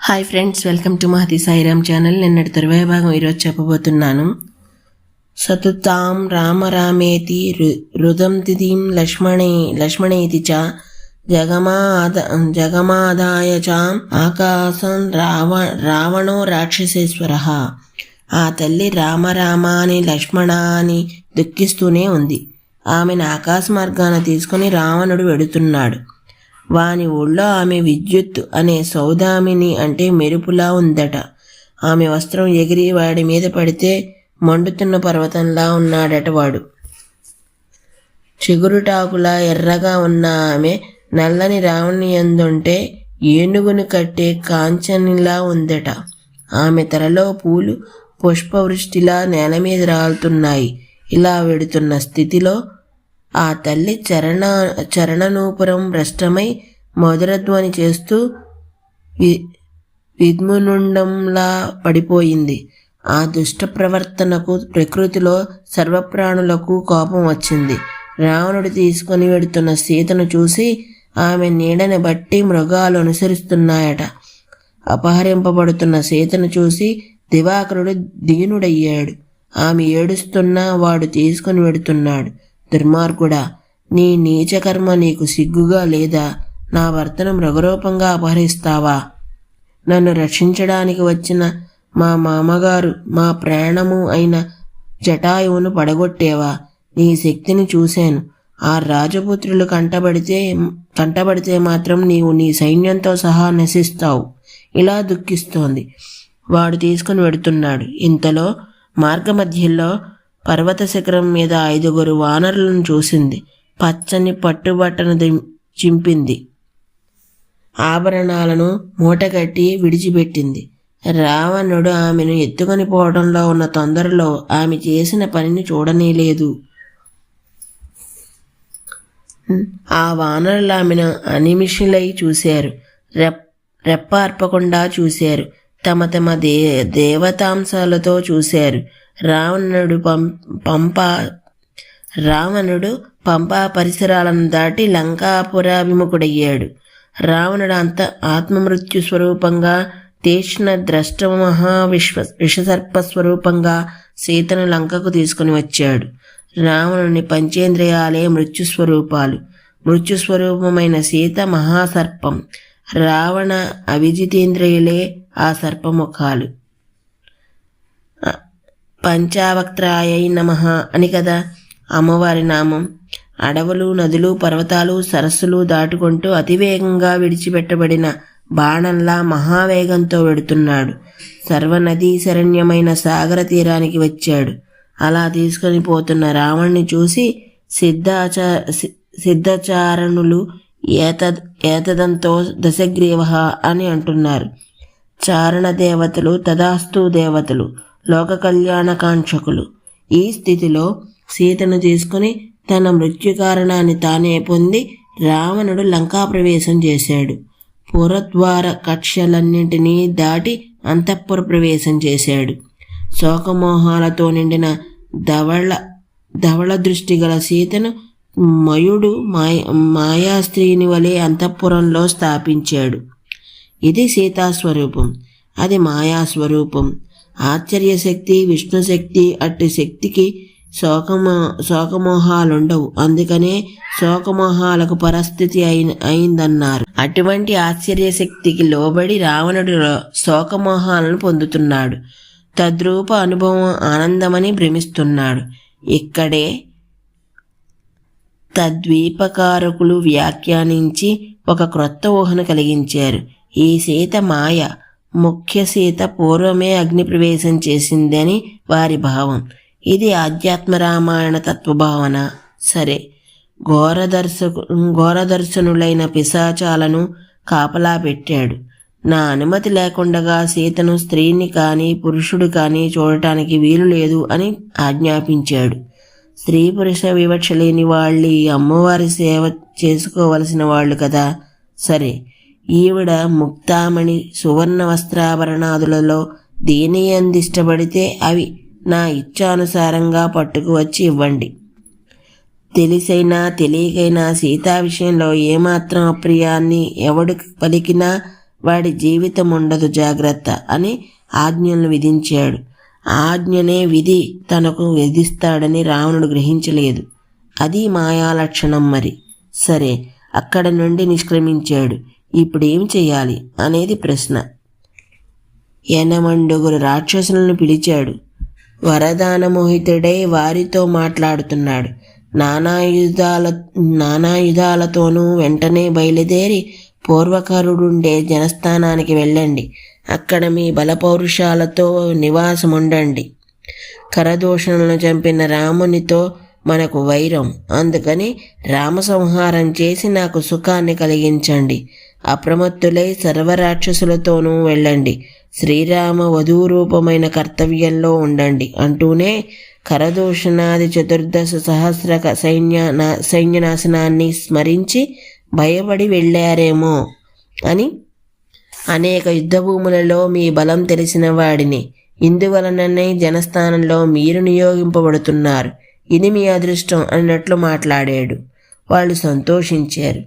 Hi friends welcome to Mahathi Sairam channel. నిన్నటి తరువాయ భాగం ఈరోజు చెప్పబోతున్నాను. సతుతాం రామ రామేతి రు- రుదం తిథిం లక్ష్మణే లక్ష్మణేతి చ జగమాద జగమాదాయ చ ఆకాశం రావ రావణో రాక్షసేశ్వర. ఆ తల్లి రామ రామాని లక్ష్మణ అని దుఃఖిస్తూనే ఉంది. ఆమెను ఆకాశ మార్గాన తీసుకుని రావణుడు వెడుతున్నాడు. వాని ఒళ్ళో ఆమె విద్యుత్ అనే సౌదామిని అంటే మెరుపులా ఉందట. ఆమె వస్త్రం ఎగిరి వాడి మీద పడితే మండుతున్న పర్వతంలా ఉన్నాడట వాడు. చిగురుటాకులా ఎర్రగా ఉన్న ఆమె నల్లని రావణి ఎందుంటే ఏనుగును కట్టే కాంచనిలా ఉందట. ఆమె తలలో పూలు పుష్పవృష్టిలా నేల మీద రాలుతున్నాయి. ఇలా వెడుతున్న స్థితిలో ఆ తల్లి చరణ చరణనూపురం భ్రష్టమై మధురధ్వని చేస్తూ వి విద్మునుండంలా పడిపోయింది. ఆ దుష్ట ప్రవర్తనకు ప్రకృతిలో సర్వప్రాణులకు కోపం వచ్చింది. రావణుడు తీసుకొని వెడుతున్న సీతను చూసి ఆమె నీడని బట్టి మృగాలు అనుసరిస్తున్నాయట. అపహరింపబడుతున్న సీతను చూసి దివాకరుడు దీనుడయ్యాడు. ఆమె ఏడుస్తున్నా వాడు తీసుకుని వెడుతున్నాడు. దుర్మార్గుడా నీ నీచకర్మ నీకు సిగ్గుగా లేదా నా భర్తను మృగరూపంగా అపహరిస్తావా? నన్ను రక్షించడానికి వచ్చిన మా మామగారు మా ప్రాణము అయిన జటాయువును పడగొట్టేవా? నీ శక్తిని చూశాను. ఆ రాజపుత్రులు కంటబడితే కంటబడితే మాత్రం నీవు నీ సైన్యంతో సహా నశిస్తావు. ఇలా దుఃఖిస్తోంది. వాడు తీసుకుని వెడుతున్నాడు. ఇంతలో మార్గమధ్యంలో పర్వత శిఖరం మీద ఐదుగురు వానరులను చూసింది. పచ్చని పట్టుబట్టను చింపింది. ఆభరణాలను మూటగట్టి విడిచిపెట్టింది. రావణుడు ఆమెను ఎత్తుకొని పోవడంలో ఉన్న తొందరలో ఆమె చేసిన పనిని చూడనేలేదు. ఆ వానరులు ఆమెను అనిమిషులై చూశారు. రెప్ అర్పకుండా చూశారు. తమ తమ దే దేవతాంశాలతో చూశారు. రావణుడు పం పంప రావణుడు పంపా పరిసరాలను దాటి లంకాపురాభిముఖుడయ్యాడు. రావణుడు అంత ఆత్మమృత్యు స్వరూపంగా తీక్ష్ణ ద్రష్ట మహావిశ్వ విషసర్ప స్వరూపంగా సీతను లంకకు తీసుకుని వచ్చాడు. రావణుని పంచేంద్రియాలే మృత్యు స్వరూపాలు మృత్యు స్వరూపమైన సీత మహాసర్పం. రావణ అవిజితేంద్రియులే ఆ సర్పముఖాలు. పంచావక్త్రాయై నమ అని కదా అమ్మవారి నామం. అడవులు నదులు పర్వతాలు సరస్సులు దాటుకుంటూ అతివేగంగా విడిచిపెట్టబడిన బాణంలా మహావేగంతో వెడుతున్నాడు. సర్వనదీ శరణ్యమైన సాగర తీరానికి వచ్చాడు. అలా తీసుకొని పోతున్న రావణ్ణి చూసి సిద్ధాచ సి- సిద్ధచారణులు ఏతద్ ఏతదంతో దశగ్రీవ అని అంటున్నారు. చారణ దేవతలు తదాస్తు దేవతలు లోక కళ్యాణకాంక్షకులు. ఈ స్థితిలో సీతను తీసుకుని తన మృత్యు కారణాన్ని తానే పొంది రావణుడు లంకా ప్రవేశం చేశాడు. పురద్వార కక్షలన్నింటినీ దాటి అంతఃపుర ప్రవేశం చేశాడు. శోకమోహాలతో నిండిన ధవళ ధవళ దృష్టి గల సీతను మయుడు మాయ మాయాస్త్రీని వలె అంతఃపురంలో స్థాపించాడు. ఇది సీతాస్వరూపం. అది మాయాస్వరూపం. ఆశ్చర్యశక్తి విష్ణుశక్తి అట్టి శక్తికి శోకమో శోకమోహాలుండవు. అందుకనే శోకమోహాలకు పరిస్థితి అయిన అయిందన్నారు. అటువంటి ఆశ్చర్యశక్తికి లోబడి రావణుడు శోకమోహాలను పొందుతున్నాడు. తద్రూప అనుభవం ఆనందమని భ్రమిస్తున్నాడు. ఇక్కడే తద్వీపకారకులు వ్యాఖ్యానించి ఒక క్రొత్త ఊహను కలిగించారు. ఈ సీత మాయ ముఖ్య సీత పూర్వమే అగ్నిప్రవేశం చేసిందని వారి భావం. ఇది ఆధ్యాత్మ రామాయణ తత్వభావన. సరే ఘోరదర్శకు ఘోరదర్శనులైన పిశాచాలను కాపలా పెట్టాడు. నా అనుమతి లేకుండగా సీతను స్త్రీని కానీ పురుషుడు కానీ చూడటానికి వీలు లేదు అని ఆజ్ఞాపించాడు. స్త్రీ పురుష వివక్ష లేని వాళ్ళు ఈ అమ్మవారి సేవ చేసుకోవలసిన వాళ్ళు కదా? సరే. ఈవిడ ముక్తామణి సువర్ణ వస్త్రాభరణాదులలో దేని అందిష్టపడితే అవి నా ఇచ్చానుసారంగా పట్టుకు వచ్చి ఇవ్వండి. తెలిసైనా తెలియకైనా సీతా విషయంలో ఏమాత్రం అప్రియాన్ని ఎవడు పలికినా వాడి జీవితం ఉండదు జాగ్రత్త అని ఆజ్ఞలను విధించాడు. ఆజ్ఞనే విధి తనకు విధిస్తాడని రావణుడు గ్రహించలేదు. అది మాయాలక్షణం మరి. సరే అక్కడ నుండి నిష్క్రమించాడు. ఇప్పుడేం చేయాలి అనేది ప్రశ్న. ఎనమండుగురు రాక్షసులను పిలిచాడు. వరదానమోహితుడై వారితో మాట్లాడుతున్నాడు. నానాయుధాల నానాయుధాలతోనూ వెంటనే బయలుదేరి పూర్వకరుడుండే జనస్థానానికి వెళ్ళండి. అక్కడ మీ బలపౌరుషాలతో నివాసం ఉండండి కరదూషణలను చంపిన రామునితో మనకు వైరం. అందుకని రామ సంహారం చేసి నాకు సుఖాన్ని కలిగించండి. అప్రమత్తులై సర్వరాక్షసులతోనూ వెళ్ళండి. శ్రీరామ వధూరూపమైన కర్తవ్యంలో ఉండండి. అంటూనే కరదూషణాది చతుర్దశ సహస్ర సైన్య సైన్యనాశనాన్ని స్మరించి భయపడి వెళ్ళారేమో అని అనేక యుద్ధభూములలో మీ బలం తెలిసిన వాడిని. ఇందువలననే జనస్థానంలో మీరు నియోగింపబడుతున్నారు. ఇది మీ అదృష్టం అన్నట్లు మాట్లాడాడు. వాళ్ళు సంతోషించారు.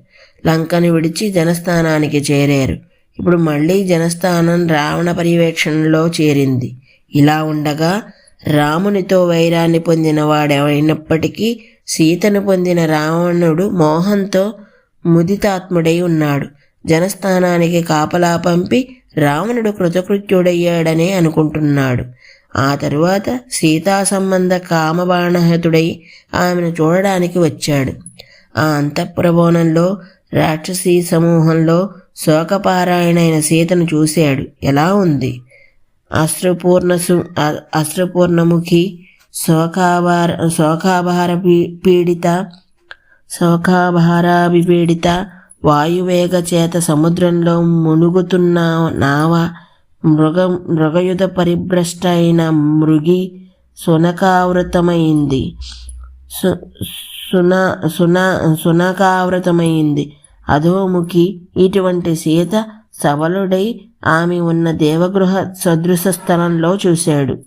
లంకను విడిచి జనస్థానానికి చేరారు. ఇప్పుడు మళ్ళీ జనస్థానం రావణ పర్యవేక్షణలో చేరింది. ఇలా ఉండగా రామునితో వైరాన్ని పొందిన వాడైనప్పటికీ సీతను పొందిన రావణుడు మోహంతో ముదితాత్ముడై ఉన్నాడు. జనస్థానానికి కాపలా పంపి రావణుడు కృతకృత్యుడయ్యాడనే అనుకుంటున్నాడు. ఆ తరువాత సీతా సంబంధ కామబాణహతుడై ఆమెను చూడడానికి వచ్చాడు. ఆ అంతఃప్రబోనంలో రాక్షసీ సమూహంలో శోకపారాయణైన సీతను చూశాడు. ఎలా ఉంది? అశ్రుపూర్ణ సు అశ్రుపూర్ణముఖి శోకాభార శోకాభార పీడిత శోకాభారాభిపీడిత వాయువేగ చేత సముద్రంలో మునుగుతున్న నావ మృగ మృగయుధ పరిభ్రష్ట అయిన మృగి సునకావృతమైంది సున సున సునకావృతమైంది అధోముఖి ఇటువంటి సీత సబలుడై ఆమె ఉన్న దేవగృహ సదృశ స్థలంలో చూశాడు.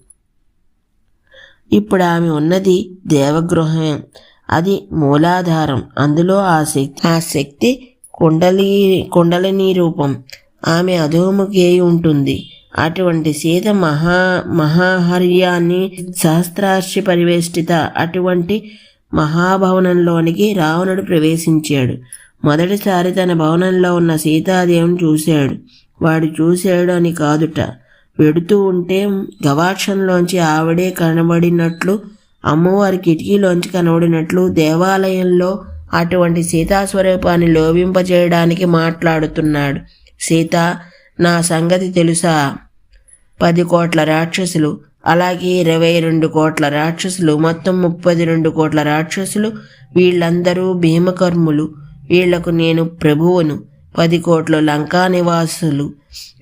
ఇప్పుడు ఆమె ఉన్నది దేవగృహం అది మూలాధారం. అందులో ఆ శక్తి ఆ శక్తి కుండలి కుండలిని రూపం. ఆమె అధోముఖి ఉంటుంది. అటువంటి సీత మహా మహాహర్యాన్ని సహస్రాశ్రి పరివేష్టిత అటువంటి మహాభవనంలోనికి రావణుడు ప్రవేశించాడు. మొదటిసారి తన భవనంలో ఉన్న సీతాదేవిని చూశాడు. వాడు చూశాడు అని కాదుట. వెడుతూ ఉంటే గవాక్షంలోంచి ఆవిడే కనబడినట్లు అమ్మవారి కిటికీలోంచి కనబడినట్లు దేవాలయంలో అటువంటి సీతాస్వరూపాన్ని లోభింపజేయడానికి మాట్లాడుతున్నాడు. సీత నా సంగతి తెలుసా? పది కోట్ల రాక్షసులు అలాగే ఇరవై రెండు కోట్ల రాక్షసులు మొత్తం ముప్పది రెండు కోట్ల రాక్షసులు వీళ్ళందరూ భీమకర్ములు. వీళ్ళకు నేను ప్రభువును పది కోట్ల లంకా నివాసులు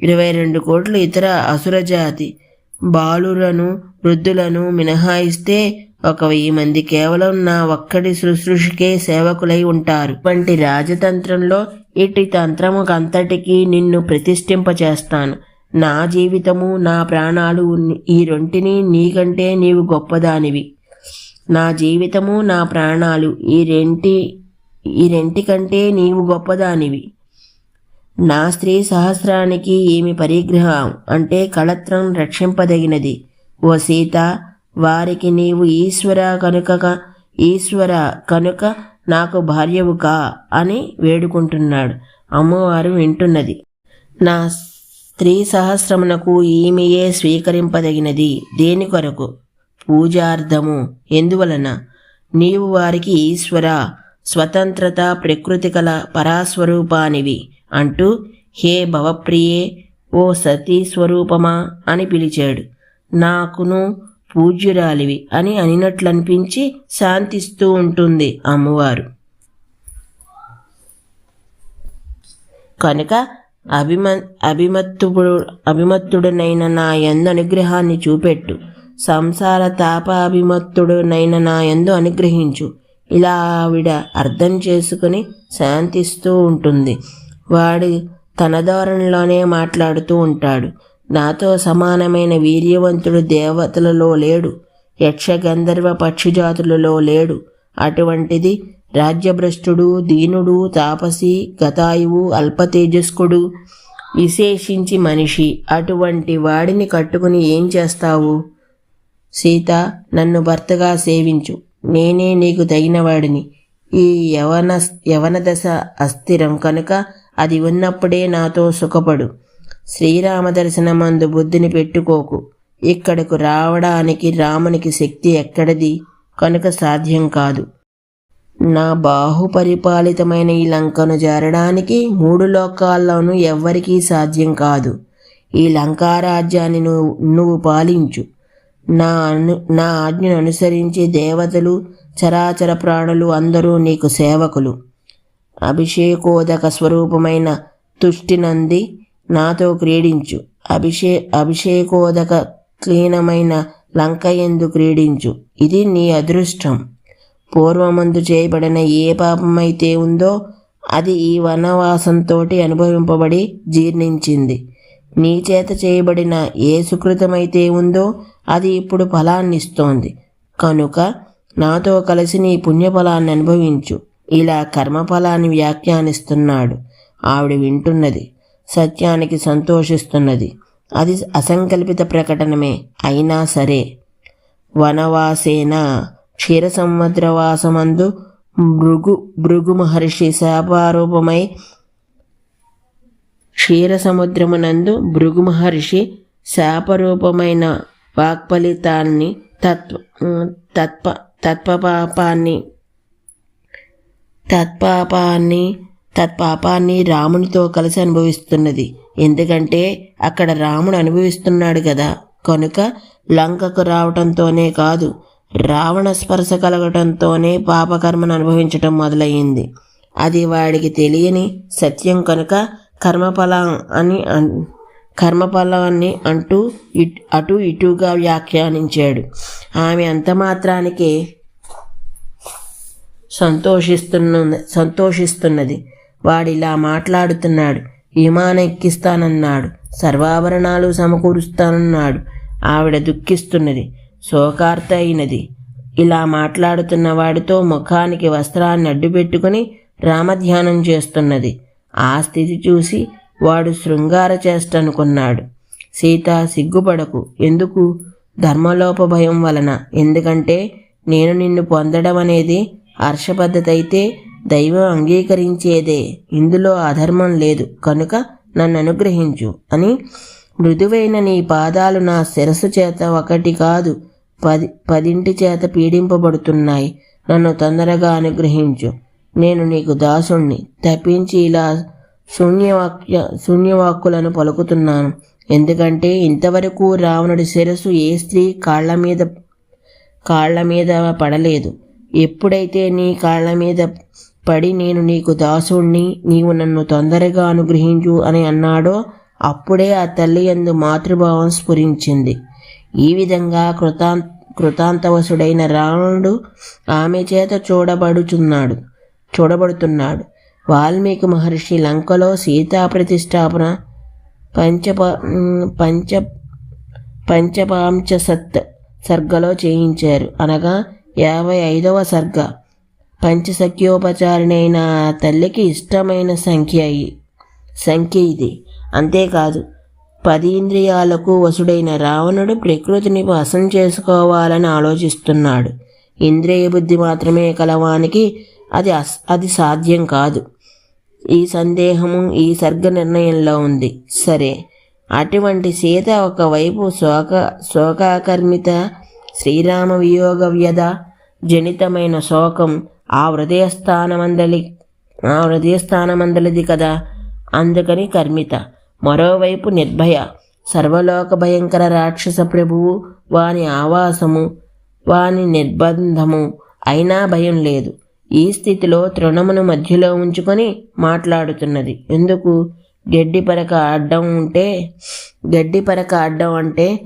ఇరవై రెండు కోట్లు ఇతర అసురజాతి. బాలులను వృద్ధులను మినహాయిస్తే ఒక వెయ్యి మంది కేవలం నా ఒక్కడి శుశ్రూషకే సేవకులై ఉంటారు. వంటి రాజతంత్రంలో ఇటు తంత్రముకంతటికీ నిన్ను ప్రతిష్ఠింపచేస్తాను. నా జీవితము నా ప్రాణాలు ఈ రెంటిని నీకంటే నీవు గొప్పదానివి. నా జీవితము నా ప్రాణాలు ఈ రెంటి ఈ రెంటి కంటే నీవు గొప్పదానివి. నా స్త్రీ సహస్రానికి ఏమి పరిగ్రహం? అంటే కళత్రం రక్షింపదగినది. ఓ సీత వారికి నీవు ఈశ్వర కనుక ఈశ్వర కనుక నాకు భార్యవు కా? అని వేడుకుంటున్నాడు. అమ్మవారు వింటున్నది. నా స్త్రీ సహస్రమునకు ఈమెయే స్వీకరింపదగినది. దేని కొరకు? పూజార్థము. ఎందువలన? నీవు వారికి ఈశ్వర స్వతంత్రత ప్రకృతి కల పరాస్వరూపానివి అంటూ హే భవప్రియే ఓ సతీ స్వరూపమా? అని పిలిచాడు. నాకును పూజ్యురాలివి అని అనినట్లనిపించి శాంతిస్తూ ఉంటుంది అమ్మవారు. కనుక అభిమ అభిమత్తుడు అభిమత్తుడనైన నా ఎందు అనుగ్రహాన్ని చూపెట్టు. సంసార తాపాభిమత్తుడునైన నా ఎందు అనుగ్రహించు. ఇలా ఆవిడ అర్థం చేసుకుని శాంతిస్తూ ఉంటుంది. వాడు తన ధోరణిలోనే మాట్లాడుతూ ఉంటాడు. నాతో సమానమైన వీర్యవంతుడు దేవతలలో లేడు యక్షగంధర్వ పక్షిజాతులలో లేడు. అటువంటిది రాజ్యభ్రష్టుడు దీనుడు తాపసి గతాయువు అల్పతేజస్కుడు విశేషించి మనిషి. అటువంటి వాడిని కట్టుకుని ఏం చేస్తావు? సీత నన్ను భర్తగా సేవించు. నేనే నీకు తగినవాడిని. ఈ యవన యవన దశ అస్థిరం కనుక అది ఉన్నప్పుడే నాతో సుఖపడు. శ్రీరామ దర్శనమందు బుద్ధిని పెట్టుకోకు. ఇక్కడకు రావడానికి రామునికి శక్తి ఎక్కడిది? కనుక సాధ్యం కాదు. నా బాహుపరిపాలితమైన ఈ లంకను జారడానికి మూడు లోకాల్లోనూ ఎవ్వరికీ సాధ్యం కాదు. ఈ లంకారాజ్యాన్ని నువ్వు నువ్వు పాలించు. నా అను నా ఆజ్ఞను అనుసరించి దేవతలు చరాచర ప్రాణులు అందరూ నీకు సేవకులు. అభిషేకోదక స్వరూపమైన తుష్టినంది నాతో క్రీడించు. అభిషే అభిషేకోదక క్లీనమైన లంక ఎందు క్రీడించు. ఇది నీ అదృష్టం. పూర్వమందు చేయబడిన ఏ పాపమైతే ఉందో అది ఈ వనవాసంతోటి అనుభవింపబడి జీర్ణించింది. నీ చేత చేయబడిన ఏ సుకృతమైతే ఉందో అది ఇప్పుడు ఫలాన్నిస్తోంది. కనుక నాతో కలిసి నీ పుణ్యఫలాన్ని అనుభవించు. ఇలా కర్మఫలాన్ని వ్యాఖ్యానిస్తున్నాడు. ఆవిడ వింటున్నది. సత్యానికి సంతోషిస్తున్నది. అది అసంకల్పిత ప్రకటనమే. అయినా సరే వనవాసేన క్షీర సముద్రవాసమందు భృగు భృగు మహర్షి శాపారూపమై క్షీర సముద్రమునందు భృగు మహర్షి శాపరూపమైన వాక్ఫలితాన్ని తత్వ తత్వ తత్వపాపాన్ని తత్పాపాన్ని తత్పాపాన్ని రామునితో కలిసి అనుభవిస్తున్నది. ఎందుకంటే అక్కడ రాముడు అనుభవిస్తున్నాడు కదా కనుక లంకకు రావటంతోనే కాదు రావణ స్పర్శ కలగటంతోనే పాపకర్మను అనుభవించటం మొదలయ్యింది. అది వాడికి తెలియని సత్యం కనుక కర్మఫలం అని కర్మఫలాన్ని అంటూ ఇట్ అటు ఇటుగా వ్యాఖ్యానించాడు. ఆమె అంత మాత్రానికే సంతోషిస్తున్న సంతోషిస్తున్నది. వాడిలా మాట్లాడుతున్నాడు. విమానం ఎక్కిస్తానన్నాడు సర్వాభరణాలు సమకూరుస్తానన్నాడు. ఆవిడ దుఃఖిస్తున్నది. శోకార్త అయినది ఇలా మాట్లాడుతున్న వాడితో ముఖానికి వస్త్రాన్ని అడ్డుపెట్టుకుని రామధ్యానం చేస్తున్నది. ఆ స్థితి చూసి వాడు శృంగార చేష్టనుకున్నాడు. సీత సిగ్గుపడకు. ఎందుకు? ధర్మలోప భయం వలన. ఎందుకంటే నేను నిన్ను పొందడం అనేది హర్షపద్ధతి అయితే దైవం అంగీకరించేదే. ఇందులో అధర్మం లేదు. కనుక నన్ను అనుగ్రహించు అని మృదువైన నీ పాదాలు నా శిరస్సు చేత ఒకటి కాదు పది పదింటి చేత పీడింపబడుతున్నాయి. నన్ను తొందరగా అనుగ్రహించు. నేను నీకు దాసుణ్ణి. తప్పించి ఇలా శూన్యవాక్య శూన్యవాక్కులను పలుకుతున్నాను. ఎందుకంటే ఇంతవరకు రావణుడి శిరస్సు ఏ స్త్రీ కాళ్ళ మీద కాళ్ళ మీద పడలేదు. ఎప్పుడైతే నీ కాళ్ళ మీద పడి నేను నీకు దాసుణ్ణి నీవు నన్ను తొందరగా అనుగ్రహించు అని అన్నాడో అప్పుడే ఆ తల్లి ఎందు మాతృభావం స్ఫురించింది. ఈ విధంగా కృతాం కృతాంతవసుడైన రావణుడు ఆమె చేత చూడబడుచున్నాడు చూడబడుతున్నాడు. వాల్మీకి మహర్షి లంకలో సీతా ప్రతిష్టాపన పంచప పంచ పంచపాంచ సత్ సర్గలో చేయించారు. అనగా యాభై ఐదవ సర్గ. పంచసఖ్యోపచారిణైన తల్లికి ఇష్టమైన సంఖ్య సంఖ్య ఇది. అంతేకాదు పది ఇంద్రియాలకు వసుడైన రావణుడు ప్రకృతిని వశం చేసుకోవాలని ఆలోచిస్తున్నాడు. ఇంద్రియ బుద్ధి మాత్రమే కలవానికి అది అది సాధ్యం కాదు. ఈ సందేహము ఈ సర్గ నిర్ణయంలో ఉంది. సరే అటువంటి సీత ఒకవైపు శోక శోకాకర్మిత శ్రీరామ వియోగ వ్యధ జనితమైన శోకం ఆ హృదయస్థానమందలి ఆ హృదయస్థానమందలిది కదా. అందుకని కర్మిత. మరోవైపు నిర్భయ. సర్వలోక భయంకర రాక్షస ప్రభువు వాని ఆవాసము వాని నిర్బంధము. అయినా భయం లేదు. ఈ స్థితిలో తృణమును మధ్యలో ఉంచుకొని మాట్లాడుతున్నది. ఎందుకు? గడ్డి పరక అడ్డం ఉంటే గడ్డి పరక అడ్డం అంటే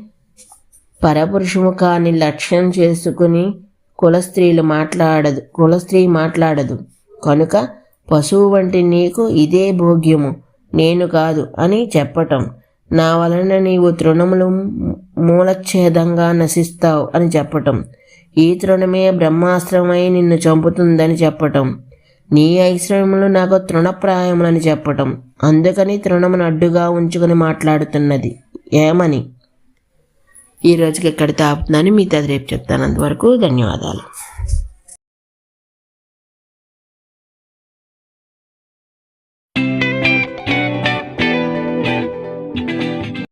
పరపురుషముఖాన్ని లక్ష్యం చేసుకుని కులస్త్రీలు మాట్లాడదు కులస్త్రీ మాట్లాడదు. కనుక పశువు వంటి నీకు ఇదే భోగ్యము నేను కాదు అని చెప్పటం. నా వలన నీవు తృణములు మూలఛేదంగా నశిస్తావు అని చెప్పటం. ఈ తృణమే బ్రహ్మాస్త్రమై నిన్ను చంపుతుందని చెప్పటం. నీ ఐశ్వర్యములు నాకు తృణప్రాయములని చెప్పటం. అందుకని తృణమును అడ్డుగా ఉంచుకొని మాట్లాడుతున్నది. ఏమని? ఈ రోజుకి ఎక్కడితో ఆపుతున్నాను మీతో రేపు చెప్తాను. అంతవరకు ధన్యవాదాలు.